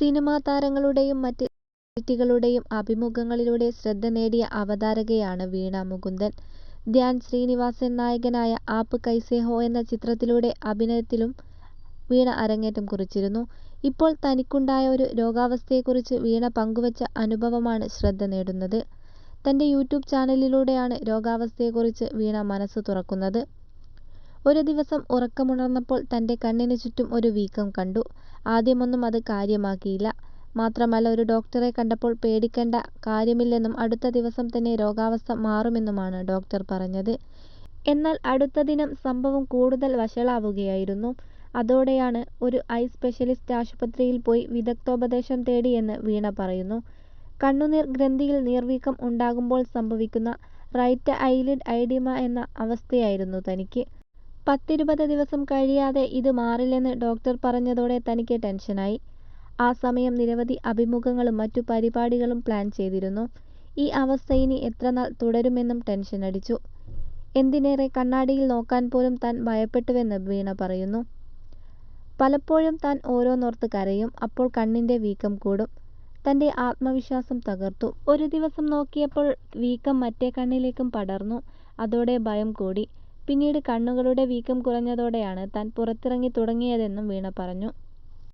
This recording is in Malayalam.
സിനിമാ താരങ്ങളുടെയും മറ്റ് സെലിബ്രിറ്റികളുടെയും അഭിമുഖങ്ങളിലൂടെ ശ്രദ്ധ നേടിയ അവതാരകയാണ് വീണ മുകുന്ദൻ. ധ്യാൻ ശ്രീനിവാസൻ നായകനായ ആപ് കൈസേ ഹോ എന്ന ചിത്രത്തിലൂടെ അഭിനയത്തിലും വീണ അരങ്ങേറ്റം കുറിച്ചിരുന്നു. ഇപ്പോൾ തനിക്കുണ്ടായ ഒരു രോഗാവസ്ഥയെക്കുറിച്ച് വീണ പങ്കുവച്ച അനുഭവമാണ് ശ്രദ്ധ നേടുന്നത്. തന്റെ യൂട്യൂബ് ചാനലിലൂടെയാണ് രോഗാവസ്ഥയെക്കുറിച്ച് വീണ മനസ്സ് തുറക്കുന്നത്. ഒരു ദിവസം ഉറക്കമുണർന്നപ്പോൾ തന്റെ കണ്ണിന് ചുറ്റും ഒരു വീക്കം കണ്ടു. ആദ്യമൊന്നും അത് കാര്യമാക്കിയില്ല. മാത്രമല്ല ഒരു ഡോക്ടറെ കണ്ടപ്പോൾ പേടിക്കേണ്ട കാര്യമില്ലെന്നും അടുത്ത ദിവസം തന്നെ രോഗാവസ്ഥ മാറുമെന്നുമാണ് ഡോക്ടർ പറഞ്ഞത്. എന്നാൽ അടുത്ത ദിനം സംഭവം കൂടുതൽ വഷളാവുകയായിരുന്നു. അതോടെയാണ് ഒരു ഐ സ്പെഷ്യലിസ്റ്റ് ആശുപത്രിയിൽ പോയി വിദഗ്ധോപദേശം തേടിയെന്ന് വീണ പറയുന്നു. കണ്ണുനീർ ഗ്രന്ഥിയിൽ നീർവീക്കം ഉണ്ടാകുമ്പോൾ സംഭവിക്കുന്ന റൈറ്റ് ഐലിഡ് ഐഡിമ എന്ന അവസ്ഥയായിരുന്നു തനിക്ക്. പത്തിരുപത് ദിവസം കഴിയാതെ ഇത് മാറില്ലെന്ന് ഡോക്ടർ പറഞ്ഞതോടെ തനിക്ക് ടെൻഷനായി. ആ സമയം നിരവധി അഭിമുഖങ്ങളും മറ്റു പരിപാടികളും പ്ലാൻ ചെയ്തിരുന്നു. ഈ അവസ്ഥ ഇനി എത്രനാൾ തുടരുമെന്നും ടെൻഷനടിച്ചു. എന്തിനേറെ കണ്ണാടിയിൽ നോക്കാൻ പോലും താൻ ഭയപ്പെട്ടുവെന്ന് വീണ പറയുന്നു. പലപ്പോഴും താൻ ഓരോന്നോർത്ത് കരയും. അപ്പോൾ കണ്ണിന്റെ വീക്കം കൂടും. തന്റെ ആത്മവിശ്വാസം തകർത്തു. ഒരു ദിവസം നോക്കിയപ്പോൾ വീക്കം മറ്റേ കണ്ണിലേക്കും പടർന്നു. അതോടെ ഭയം കൂടി. പിന്നീട് കണ്ണുകളുടെ വീക്കം കുറഞ്ഞതോടെയാണ് താൻ പുറത്തിറങ്ങി തുടങ്ങിയതെന്നും വീണ പറഞ്ഞു.